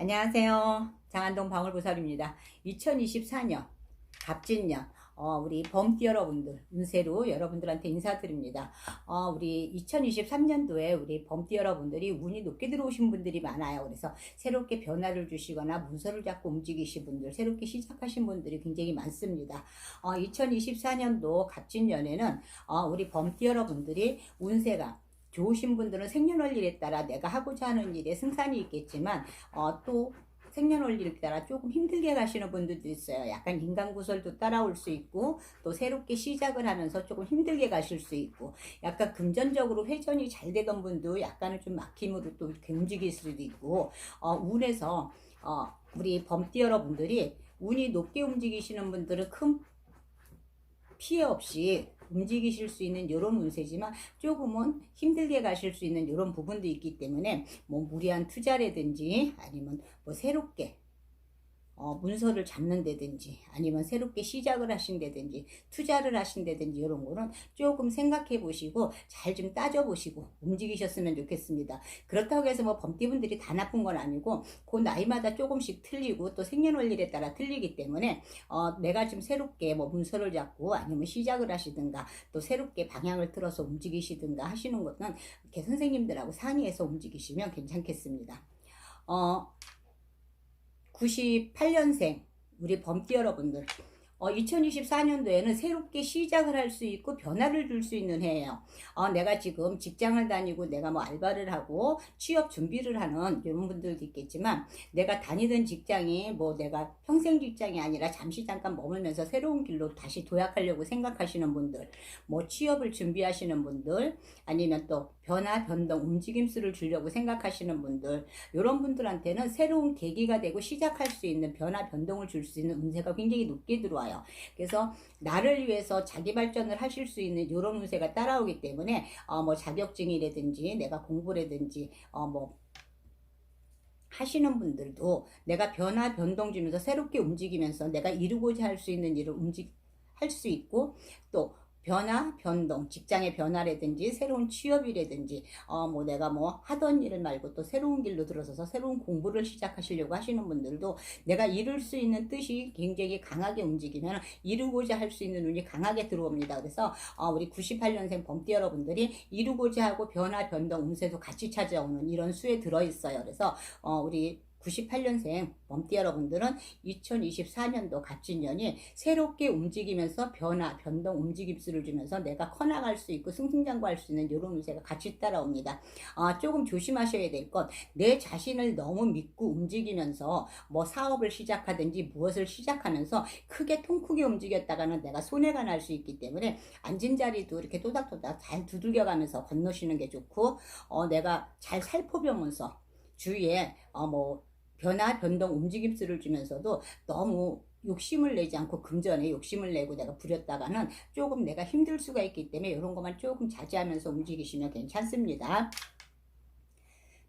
안녕하세요. 장안동 방울보살입니다. 2024년 갑진년 어, 우리 범띠 여러분들 운세로 여러분들한테 인사드립니다. 어, 우리 2023년도에 우리 범띠 여러분들이 운이 높게 들어오신 분들이 많아요. 그래서 새롭게 변화를 주시거나 문서를 잡고 움직이신 분들, 새롭게 시작하신 분들이 굉장히 많습니다. 어, 2024년도 갑진년에는 어, 우리 범띠 여러분들이 운세가 좋으신 분들은 생년월일에 따라 내가 하고자 하는 일에 승산이 있겠지만 어, 또 생년월일에 따라 조금 힘들게 가시는 분들도 있어요. 약간 인간구설도 따라올 수 있고 또 새롭게 시작을 하면서 조금 힘들게 가실 수 있고 약간 금전적으로 회전이 잘 되던 분도 약간은 좀 막힘으로 또 이렇게 움직일 수도 있고 어, 운에서 어, 우리 범띠 여러분들이 운이 높게 움직이시는 분들은 큰 피해 없이 움직이실 수 있는 이런 운세지만 조금은 힘들게 가실 수 있는 이런 부분도 있기 때문에 뭐 무리한 투자라든지 아니면 뭐 새롭게 어, 문서를 잡는다든지 아니면 새롭게 시작을 하신다든지 투자를 하신다든지 이런 거는 조금 생각해 보시고 잘 좀 따져 보시고 움직이셨으면 좋겠습니다. 그렇다고 해서 뭐 범띠분들이 다 나쁜 건 아니고 그 나이마다 조금씩 틀리고 또 생년월일에 따라 틀리기 때문에 어, 내가 좀 새롭게 뭐 문서를 잡고 아니면 시작을 하시든가 또 새롭게 방향을 틀어서 움직이시든가 하시는 것은 이렇게 선생님들하고 상의해서 움직이시면 괜찮겠습니다. 어, 98년생 우리 범띠 여러분들 어, 2024년도에는 새롭게 시작을 할 수 있고 변화를 줄 수 있는 해예요. 어, 내가 지금 직장을 다니고 내가 뭐 알바를 하고 취업 준비를 하는 이런 분들도 있겠지만 내가 다니던 직장이 뭐 내가 평생 직장이 아니라 잠시 잠깐 머물면서 새로운 길로 다시 도약하려고 생각하시는 분들, 뭐 취업을 준비하시는 분들, 아니면 또 변화, 변동, 움직임수를 주려고 생각하시는 분들, 이런 분들한테는 새로운 계기가 되고 시작할 수 있는 변화, 변동을 줄 수 있는 운세가 굉장히 높게 들어와요. 그래서 나를 위해서 자기 발전을 하실 수 있는 이런 운세가 따라오기 때문에 어, 뭐 자격증이라든지 내가 공부라든지 어, 뭐 하시는 분들도 내가 변화 변동 주면서 새롭게 움직이면서 내가 이루고자 할 수 있는 일을 움직 할 수 있고 또 변화, 변동, 직장의 변화라든지 새로운 취업이라든지 어 뭐 내가 뭐 하던 일을 말고 또 새로운 길로 들어서서 새로운 공부를 시작하시려고 하시는 분들도 내가 이룰 수 있는 뜻이 굉장히 강하게 움직이면 이루고자 할 수 있는 운이 강하게 들어옵니다. 그래서 어 우리 98년생 범띠 여러분들이 이루고자 하고 변화, 변동, 운세도 같이 찾아오는 이런 수에 들어 있어요. 그래서 어 우리 98년생 범띠 여러분들은 2024년도 갑진년이 새롭게 움직이면서 변화, 변동, 움직임수를 주면서 내가 커나갈 수 있고 승승장구할 수 있는 이런 운세가 같이 따라옵니다. 아, 조금 조심하셔야 될건내 자신을 너무 믿고 움직이면서 뭐 사업을 시작하든지 무엇을 시작하면서 크게 통크게 움직였다가는 내가 손해가 날 수 있기 때문에 앉은 자리도 이렇게 또닥또닥 잘 두들겨가면서 건너시는 게 좋고 어, 내가 잘 살펴보면서 주위에 어, 뭐 변화, 변동, 움직임수를 주면서도 너무 욕심을 내지 않고 금전에 욕심을 내고 내가 부렸다가는 조금 내가 힘들 수가 있기 때문에 이런 것만 조금 자제하면서 움직이시면 괜찮습니다.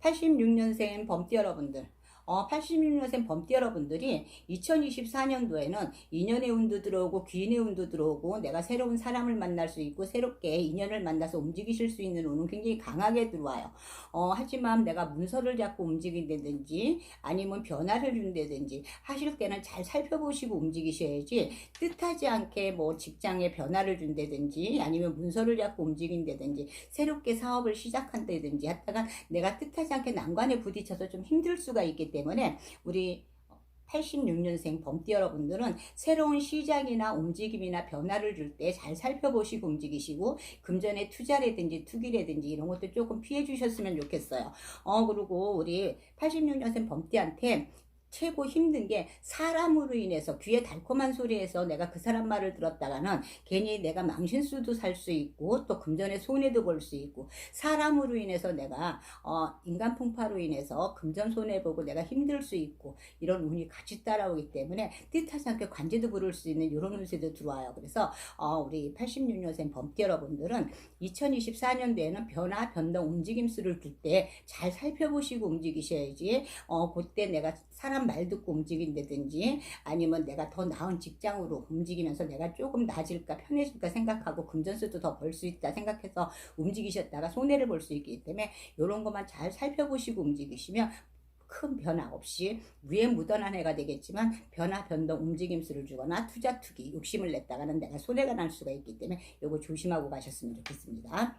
86년생 범띠 여러분들 어, 86년생 범띠 여러분들이 2024년도에는 인연의 운도 들어오고 귀인의 운도 들어오고 내가 새로운 사람을 만날 수 있고 새롭게 인연을 만나서 움직이실 수 있는 운은 굉장히 강하게 들어와요. 어, 하지만 내가 문서를 잡고 움직인다든지 아니면 변화를 준다든지 하실 때는 잘 살펴보시고 움직이셔야지 뜻하지 않게 뭐 직장에 변화를 준다든지 아니면 문서를 잡고 움직인다든지 새롭게 사업을 시작한다든지 했다가 내가 뜻하지 않게 난관에 부딪혀서 좀 힘들 수가 있기 때문에 우리 86년생 범띠 여러분들은 새로운 시작이나 움직임이나 변화를 줄 때 잘 살펴보시고 움직이시고 금전의 투자라든지 투기라든지 이런 것도 조금 피해 주셨으면 좋겠어요. 어 그리고 우리 86년생 범띠한테 최고 힘든 게 사람으로 인해서 귀에 달콤한 소리에서 내가 그 사람 말을 들었다가는 괜히 내가 망신수도 살 수 있고 또 금전의 손해도 볼 수 있고 사람으로 인해서 내가 어 인간 풍파로 인해서 금전 손해 보고 내가 힘들 수 있고 이런 운이 같이 따라오기 때문에 뜻하지 않게 관제도 부를 수 있는 이런 운세도 들어와요. 그래서 어 우리 86년생 범띠 여러분들은 2024년도에는 변화 변동 움직임수를 둘 때 잘 살펴보시고 움직이셔야지 어 그때 내가 사람 말 듣고 움직인다든지 아니면 내가 더 나은 직장으로 움직이면서 내가 조금 나아질까 편해질까 생각하고 금전수도 더 벌 수 있다 생각해서 움직이셨다가 손해를 볼 수 있기 때문에 이런 것만 잘 살펴보시고 움직이시면 큰 변화 없이 위에 묻어난 해가 되겠지만 변화, 변동, 움직임수를 주거나 투자, 투기, 욕심을 냈다가는 내가 손해가 날 수가 있기 때문에 요거 조심하고 가셨으면 좋겠습니다.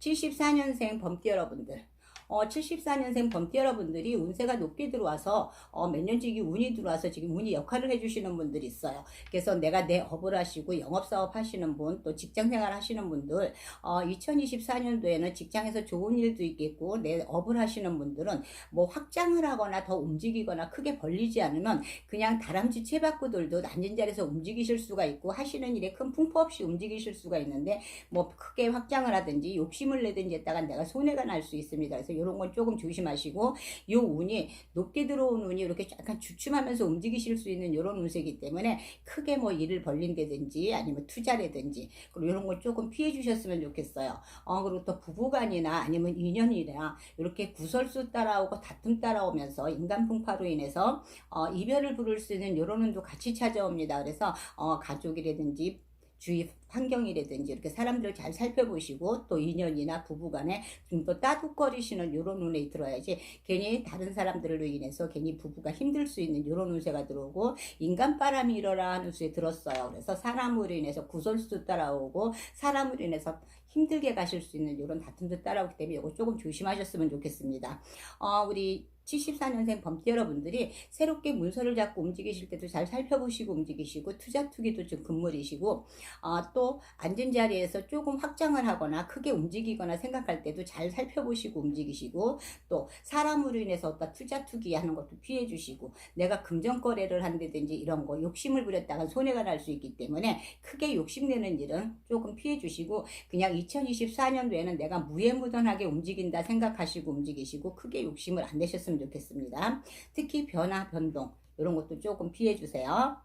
74년생 범띠 여러분들. 어, 74년생 범띠 여러분들이 운세가 높게 들어와서 어, 몇 년지기 운이 들어와서 지금 운이 역할을 해주시는 분들이 있어요. 그래서 내가 내 업을 하시고 영업사업 하시는 분, 또 직장생활 하시는 분들, 어, 2024년도에는 직장에서 좋은 일도 있겠고 내 업을 하시는 분들은 뭐 확장을 하거나 더 움직이거나 크게 벌리지 않으면 그냥 다람쥐 채바꾸들도 앉은 자리에서 움직이실 수가 있고 하시는 일에 큰 풍파 없이 움직이실 수가 있는데 뭐 크게 확장을 하든지 욕심을 내든지 했다가 내가 손해가 날 수 있습니다. 그래서 이런 건 조금 조심하시고 요 운이 높게 들어온 운이 이렇게 약간 주춤하면서 움직이실 수 있는 이런 운세이기 때문에 크게 뭐 일을 벌린다든지 아니면 투자라든지 그리고 이런 걸 조금 피해 주셨으면 좋겠어요. 어 그리고 또 부부간이나 아니면 인연이나 이렇게 구설수 따라오고 다툼 따라오면서 인간 풍파로 인해서 어 이별을 부를 수 있는 이런 운도 같이 찾아옵니다. 그래서 어 가족이라든지 주위 환경이라든지 이렇게 사람들을 잘 살펴보시고 또 인연이나 부부간에 좀 더 따뜻거리시는 이런 운에 들어야지 괜히 다른 사람들로 인해서 괜히 부부가 힘들 수 있는 이런 운세가 들어오고 인간바람이 일어라 하는 수에 들었어요. 그래서 사람으로 인해서 구설수 따라오고 사람으로 인해서 힘들게 가실 수 있는 이런 다툼도 따라오기 때문에 이거 조금 조심하셨으면 좋겠습니다. 어, 우리 74년생 범띠 여러분들이 새롭게 문서를 잡고 움직이실 때도 잘 살펴보시고 움직이시고 투자 투기도 좀 금물이시고 어, 또 앉은 자리에서 조금 확장을 하거나 크게 움직이거나 생각할 때도 잘 살펴보시고 움직이시고 또 사람으로 인해서 어떤 투자 투기 하는 것도 피해 주시고 내가 금전 거래를 한다든지 이런 거 욕심을 부렸다가 손해가 날 수 있기 때문에 크게 욕심내는 일은 조금 피해 주시고 그냥 2024년도에는 내가 무해무던하게 움직인다 생각하시고 움직이시고 크게 욕심을 안 내셨으면 좋겠습니다. 특히 변화, 변동 이런 것도 조금 피해 주세요.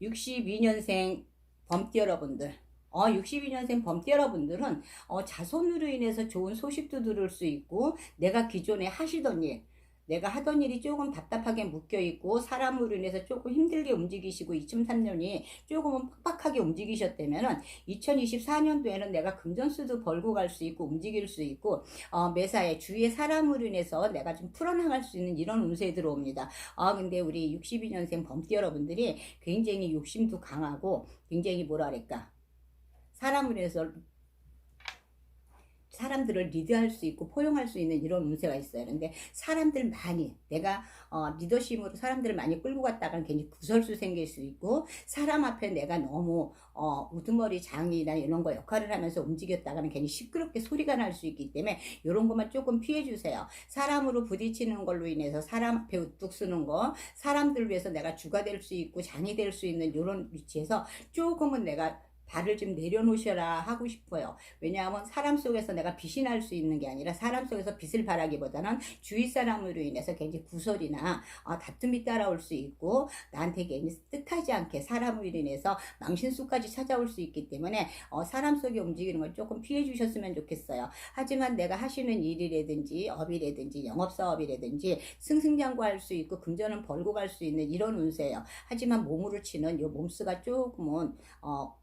62년생 범띠 여러분들 어, 62년생 범띠 여러분들은 어, 자손으로 인해서 좋은 소식도 들을 수 있고 내가 기존에 하시던 일 내가 하던 일이 조금 답답하게 묶여 있고 사람으로 인해서 조금 힘들게 움직이시고 2003년이 조금은 팍팍하게 움직이셨다면 은 2024년도에는 내가 금전수도 벌고 갈 수 있고 움직일 수 있고 어, 매사에 주위의 사람으로 인해서 내가 좀 풀어나갈 수 있는 이런 운세에 들어옵니다. 아 근데 우리 62년생 범띠 여러분들이 굉장히 욕심도 강하고 굉장히 뭐라 그럴까 사람으로 인해서 사람들을 리드할 수 있고 포용할 수 있는 이런 운세가 있어요. 근데 사람들 많이 내가 어, 리더십으로 사람들을 많이 끌고 갔다가는 괜히 구설수 생길 수 있고 사람 앞에 내가 너무 어, 우두머리 장이나 이런 거 역할을 하면서 움직였다가는 괜히 시끄럽게 소리가 날 수 있기 때문에 이런 것만 조금 피해 주세요. 사람으로 부딪히는 걸로 인해서 사람 앞에 우뚝 쓰는 거 사람들 위해서 내가 주가 될 수 있고 장이 될 수 있는 이런 위치에서 조금은 내가 발을 좀 내려놓으셔라 하고 싶어요. 왜냐하면 사람 속에서 내가 빛이 날 수 있는 게 아니라 사람 속에서 빛을 발하기보다는 주위 사람으로 인해서 괜히 구설이나 어, 다툼이 따라올 수 있고 나한테 괜히 뜻하지 않게 사람으로 인해서 망신수까지 찾아올 수 있기 때문에 어, 사람 속에 움직이는 걸 조금 피해 주셨으면 좋겠어요. 하지만 내가 하시는 일이라든지 업이라든지 영업사업이라든지 승승장구할 수 있고 금전은 벌고 갈 수 있는 이런 운세예요. 하지만 몸으로 치는 이 몸수가 조금은 어,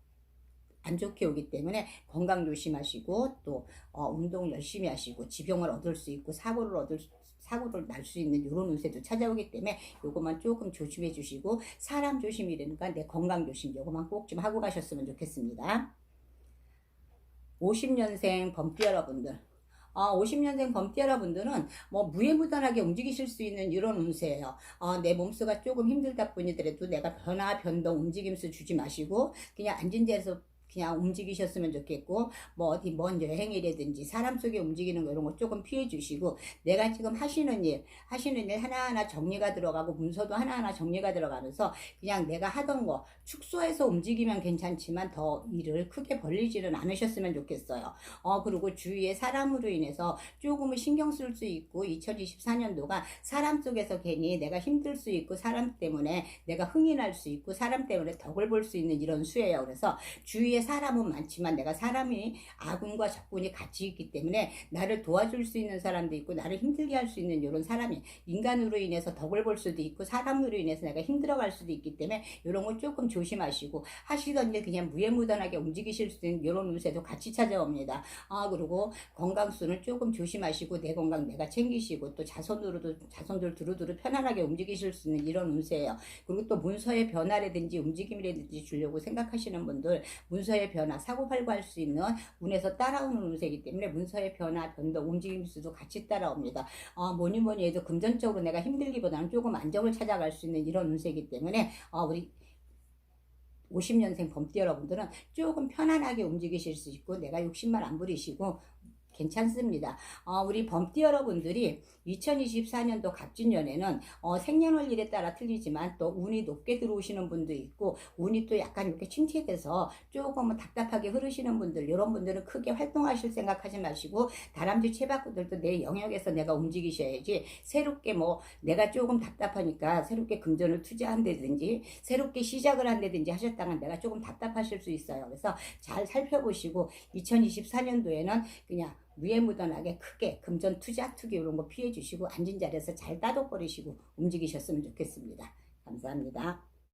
안 좋게 오기 때문에 건강 조심하시고 또 어, 운동 열심히 하시고 지병을 얻을 수 있고 사고를 얻을 수 사고를 날 수 있는 이런 운세도 찾아오기 때문에 요것만 조금 조심해 주시고 사람 조심이라니까 내 건강 조심 요것만 꼭 좀 하고 가셨으면 좋겠습니다. 50년생 범띠 여러분들 어, 50년생 범띠 여러분들은 뭐 무해무단하게 움직이실 수 있는 이런 운세예요. 어, 내 몸수가 조금 힘들다 뿐이더라도 내가 변화, 변동, 움직임수 주지 마시고 그냥 앉은 자리에서 그냥 움직이셨으면 좋겠고 뭐 어디 먼 여행이라든지 사람 속에 움직이는 거 이런 거 조금 피해 주시고 내가 지금 하시는 일 하시는 일 하나하나 정리가 들어가고 문서도 하나하나 정리가 들어가면서 그냥 내가 하던 거 축소해서 움직이면 괜찮지만 더 일을 크게 벌리지는 않으셨으면 좋겠어요. 어 그리고 주위에 사람으로 인해서 조금은 신경 쓸 수 있고 2024년도가 사람 속에서 괜히 내가 힘들 수 있고 사람 때문에 내가 흥이 날 수 있고 사람 때문에 덕을 볼 수 있는 이런 수예요. 그래서 주위에 사람은 많지만 내가 사람이 아군과 적군이 같이 있기 때문에 나를 도와줄 수 있는 사람도 있고 나를 힘들게 할 수 있는 이런 사람이 인간으로 인해서 덕을 볼 수도 있고 사람으로 인해서 내가 힘들어갈 수도 있기 때문에 이런 거 조금 조심하시고 하시던 일 그냥 무해무단하게 움직이실 수 있는 이런 운세도 같이 찾아옵니다. 아 그리고 건강수는 조금 조심하시고 내 건강 내가 챙기시고 또 자손으로도 자손들 두루두루 편안하게 움직이실 수 있는 이런 운세예요. 그리고 또 문서의 변화라든지 움직임이라든지 주려고 생각하시는 분들 문서 의 변화 사고팔고할 수 있는 운에서 따라오는 운세이기 때문에 문서의 변화 변동 움직임 수도 같이 따라옵니다. 어, 뭐니 뭐니 해도 금전적으로 내가 힘들기보다는 조금 안정을 찾아갈 수 있는 이런 운세이기 때문에 어, 우리 50년생 범띠 여러분들은 조금 편안하게 움직이실 수 있고 내가 욕심만 안 부리시고 괜찮습니다. 어, 우리 범띠 여러분들이 2024년도 갑진년에는 어, 생년월일에 따라 틀리지만 또 운이 높게 들어오시는 분도 있고 운이 또 약간 이렇게 침체돼서 조금은 답답하게 흐르시는 분들 이런 분들은 크게 활동하실 생각하지 마시고 다람쥐 채바꾸들도 내 영역에서 내가 움직이셔야지 새롭게 뭐 내가 조금 답답하니까 새롭게 금전을 투자한다든지 새롭게 시작을 한다든지 하셨다면 내가 조금 답답하실 수 있어요. 그래서 잘 살펴보시고 2024년도에는 그냥 무해무던하게 크게 금전 투자 투기 이런 거 피해 주시고 앉은 자리에서 잘 따독거리시고 움직이셨으면 좋겠습니다. 감사합니다.